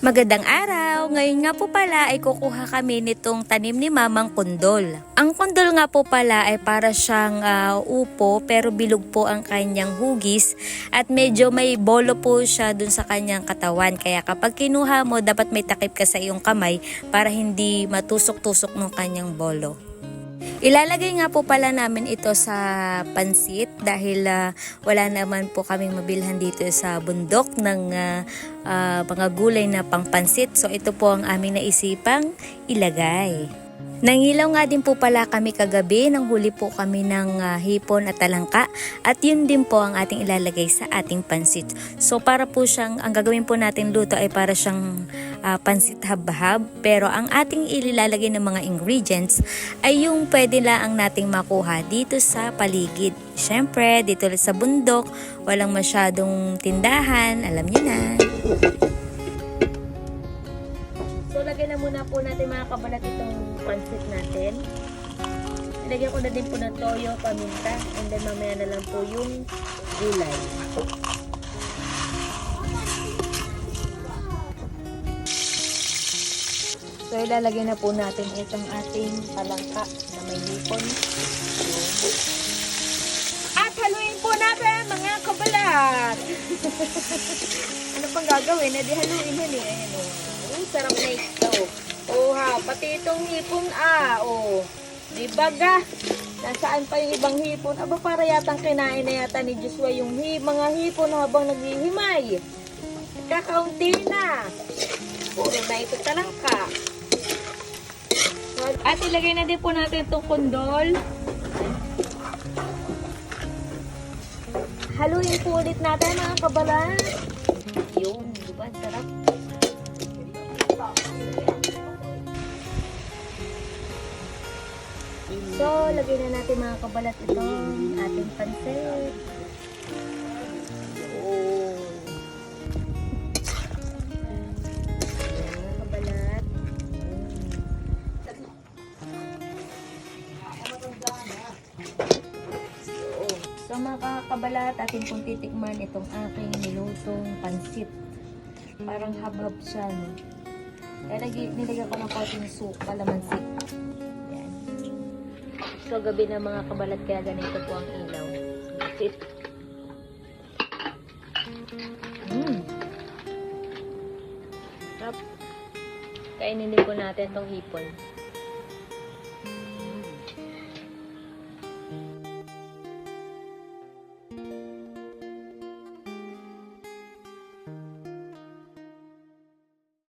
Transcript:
Magandang araw! Ngayon nga po pala ay kukuha kami nitong tanim ni Mamang Kundol. Ang kundol nga po pala ay para siyang ah, upo pero bilog po ang kanyang hugis at medyo may bolo po siya dun sa kanyang katawan. Kaya kapag kinuha mo, dapat may takip ka sa iyong kamay para hindi matusok-tusok ng kanyang bolo. Ilalagay nga po pala namin ito sa pansit dahil ah, wala naman po kaming mabilhan dito sa bundok ng ah, ah, mga gulay na pangpansit. So ito po ang aming naisipang ilagay. Nangilaw nga din po pala kami kagabi nang huli po kami ng ah, hipon at talangka at yun din po ang ating ilalagay sa ating pansit. So para po siyang, ang gagawin po natin luto ay para siyang ah, pansit habhab pero ang ating ililalagay ng mga ingredients ay yung pwede lang nating makuha dito sa paligid. Siyempre, dito sa bundok, walang masyadong tindahan, alam niyo na. Na muna po natin mga kabalat itong pansit natin. Ilagyan ko na din po ng toyo, paminta, and then mamaya na lang po yung gulay. So, ilalagay na po natin itong ating palangka na may hipon. At haluin po natin mga kabalat! ano pang gagawin? Edi haluin yan eh. Ayan. Oh, sarap na ha, pati itong hipon ah. Oh. Di ba ga? Nasaan pa yung ibang hipon? Aba para yatang kinain na yata ni Joshua yung hi mga hipon habang naghihimay. Kakaunti na. Puro na ito talangka. At ilagay na din po natin itong kundol. Haluin po ulit natin mga kabalan. Yun, di ba? Sarap. So, lagay na natin mga kabalat itong ating pansit. So mga kabalat, atin pong titikman itong aking nilutong pansit. Parang habhab siya, no? Kaya nilagyan ko ng konting soup, kalamansi. So gabi na mga kabalat, kaya ganito po ang ilaw. Sit. Mmm. Kainin din po natin itong hipon.